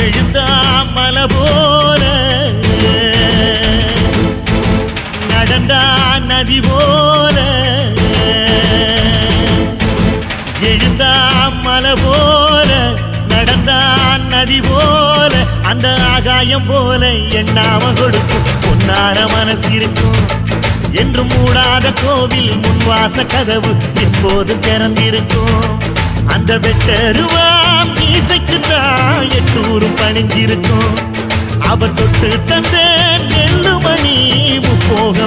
எழுந்தா மலை போல நடந்தா நதி போல எழுந்தா மலை போல நடந்தா நதி போல அந்த ஆகாயம் போல எண்ணாம கொடுக்கும். பொன்னார மனசு இருக்கும் என்று மூடாத கோவில் முன்வாச கதவு எப்போது திறந்திருக்கும். அந்த வெட்டருவா மீசைக்கு தான் எட்டூரும் பணிஞ்சிருக்கும். அவ தொட்டு தந்த நெல்லு மணி முப்போக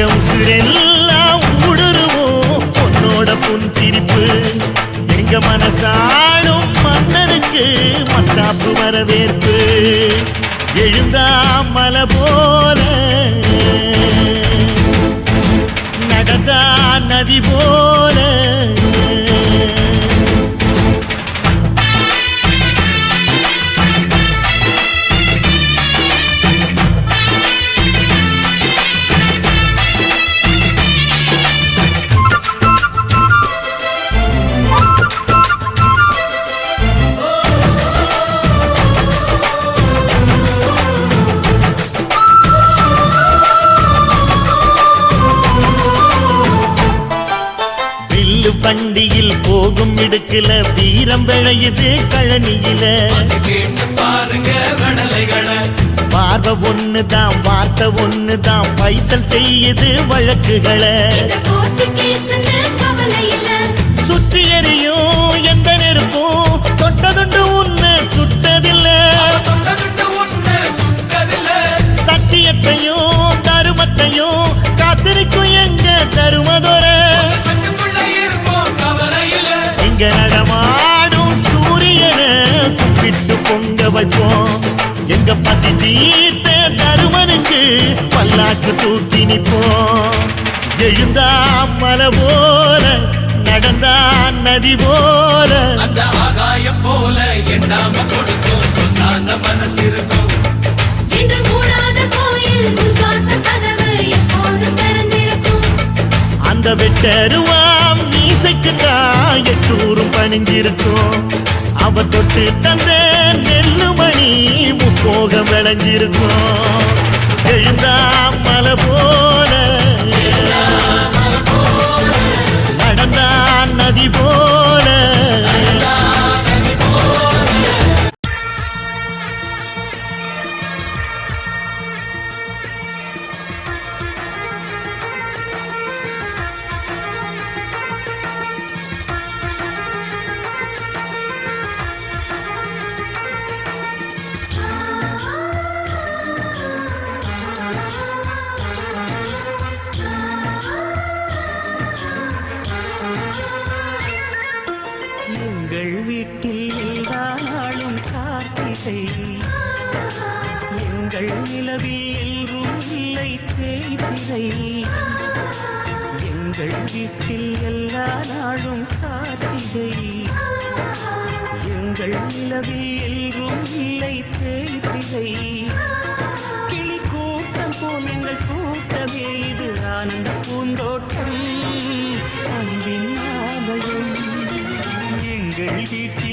எங்க உசுரெல்லாம் ஊடுருவோம் உன்னோட புன் சிரிப்பு. எங்க மனசாடும் மன்னனுக்கு மத்தாப்பு வரவேற்பு. எழுந்தா மலை போல. நடந்தா நதி போல. வில்லு பண்டியில் போகும் இடுக்குல வீரம் விளையுது கழனியில. வந்து கேட்டு பாருங்க கடலைகளை பார்வை ஒண்ணுதான் வார்த்தை ஒண்ணுதான் பைசல் செய்யுது வழக்குகளை. சுற்றி எறியும் எந்த நெருப்பும் தொட்டதுண்டு உன்னை சுற்றி இங்க நடமாடும் சூரியனை கும்பிட்டு பொங்க வைப்போம். எங்க பசி தீர்த்த தருமனுக்கு பல்லாக்கு தூக்கி நிப்போம் எழுந்தா மலை போல நடந்தா நதி போல. அந்த ஆகாயம் போல எண்ணாம கொடுக்கும். சொன்னான மனசு இருக்கும் அந்த வெட்டருவாம் மீசைக்கு தான் எட்டூரும் பணிஞ்சிருக்கும். அவ தொட்டு தந்த நெல்லு மணி முப்போக விளைஞ்சிருக்கும். எழுந்தா மலை போல எங்கள் வீட்டில் எல்லா நாளும் கார்த்திகை. எங்கள் நிலவில் எல்லோரும் இல்லை தேய்திரை. எங்கள் வீட்டில் எல்லா நாளும் கார்த்திகை. எங்கள் நிலவில் keep.